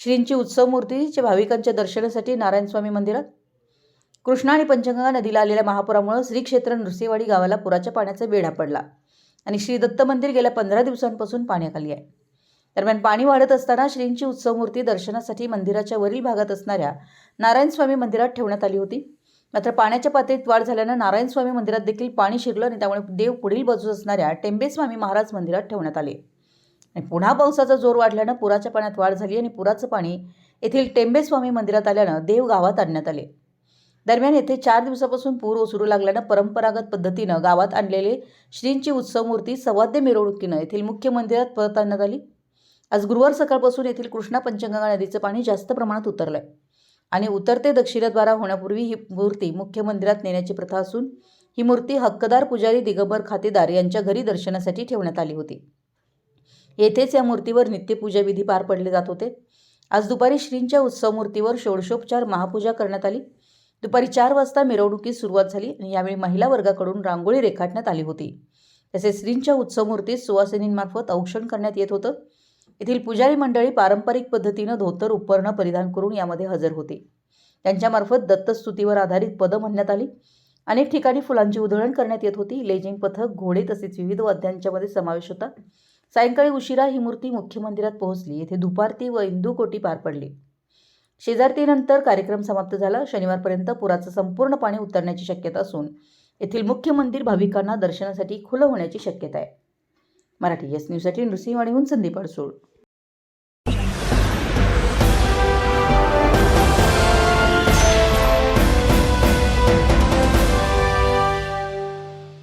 श्रींची उत्सवमूर्तीच्या भाविकांच्या दर्शनासाठी नारायणस्वामी मंदिरात? कृष्णा आणि पंचगंगा नदीला आलेल्या महापुरामुळे श्री क्षेत्र नृसिंहवाडी गावाला पुराच्या पाण्याचा वेढा पडला आणि श्री दत्त मंदिर गेल्या पंधरा दिवसांपासून पाण्याखाली आहे. दरम्यान पाणी वाढत असताना श्रींची उत्सव मूर्ती दर्शनासाठी मंदिराच्या वरील भागात असणाऱ्या नारायणस्वामी मंदिरात ठेवण्यात आली होती. मात्र पाण्याच्या पातळीत वाढ झाल्यानं नारायणस्वामी मंदिरात देखील पाणी शिरलं आणि त्यामुळे देव पुढील बाजूस असणाऱ्या टेंबेस्वामी महाराज मंदिरात ठेवण्यात आले. आणि पुन्हा पावसाचा जोर वाढल्यानं पुराच्या पाण्यात वाढ झाली आणि पुराचं पाणी येथील टेंबेस्वामी मंदिरात आल्यानं देव गावात आणण्यात आले. दरम्यान येथे चार दिवसापासून पूर ओसरू लागल्यानं परंपरागत पद्धतीनं गावात आणलेले श्रींची उत्सव मूर्ती सवाद्य मिरवणुकीनं येथील मुख्य मंदिरात परत आणण्यात आली. आज गुरुवार सकाळपासून येथील कृष्णा पंचगंगा नदीचं पाणी जास्त प्रमाणात उतरलंय आणि उतरते दक्षिणद्वारा होण्यापूर्वी ही मूर्ती मुख्य मंदिरात नेण्याची प्रथा असून ही मूर्ती हक्कदार पुजारी दिगंबर खातेदार यांच्या घरी दर्शनासाठी ठेवण्यात आली होती. येथेच या मूर्तीवर नित्यपूजा विधी पार पडले जात होते. आज दुपारी श्रींच्या उत्सव मूर्तीवर षोडशोपचार महापूजा करण्यात आली. दुपारी चार वाजता मिरवणुकीस सुरुवात झाली आणि यावेळी महिला वर्गाकडून रांगोळी रेखाटण्यात आली होती. तसेच श्रींच्या उत्सव मूर्तीस सुवासिनींमार्फत औक्षण करण्यात येत होतं. येथील पुजारी मंडळी पारंपरिक पद्धतीनं धोतर उपरणं परिधान करून यामध्ये हजर होते. त्यांच्यामार्फत दत्तस्तुतीवर आधारित पदं म्हणण्यात आली. अनेक ठिकाणी फुलांची उधळण करण्यात येत होती. लेजिंग पथक घोडे तसेच विविध वाद्यांच्यामध्ये समावेश होता. सायंकाळी उशिरा ही मूर्ती मुख्य मंदिरात पोहोचली. येथे दुपारती व इंदुकोटी पार पडली. शेजारतीनंतर कार्यक्रम समाप्त झाला. शनिवारपर्यंत पुराचं संपूर्ण पाणी उतरण्याची शक्यता असून येथील मुख्य मंदिर भाविकांना दर्शनासाठी खुलं होण्याची शक्यता आहे. मराठी एस न्यूजसाठी नृसिंहवाणीहून संदीप अडसूळ.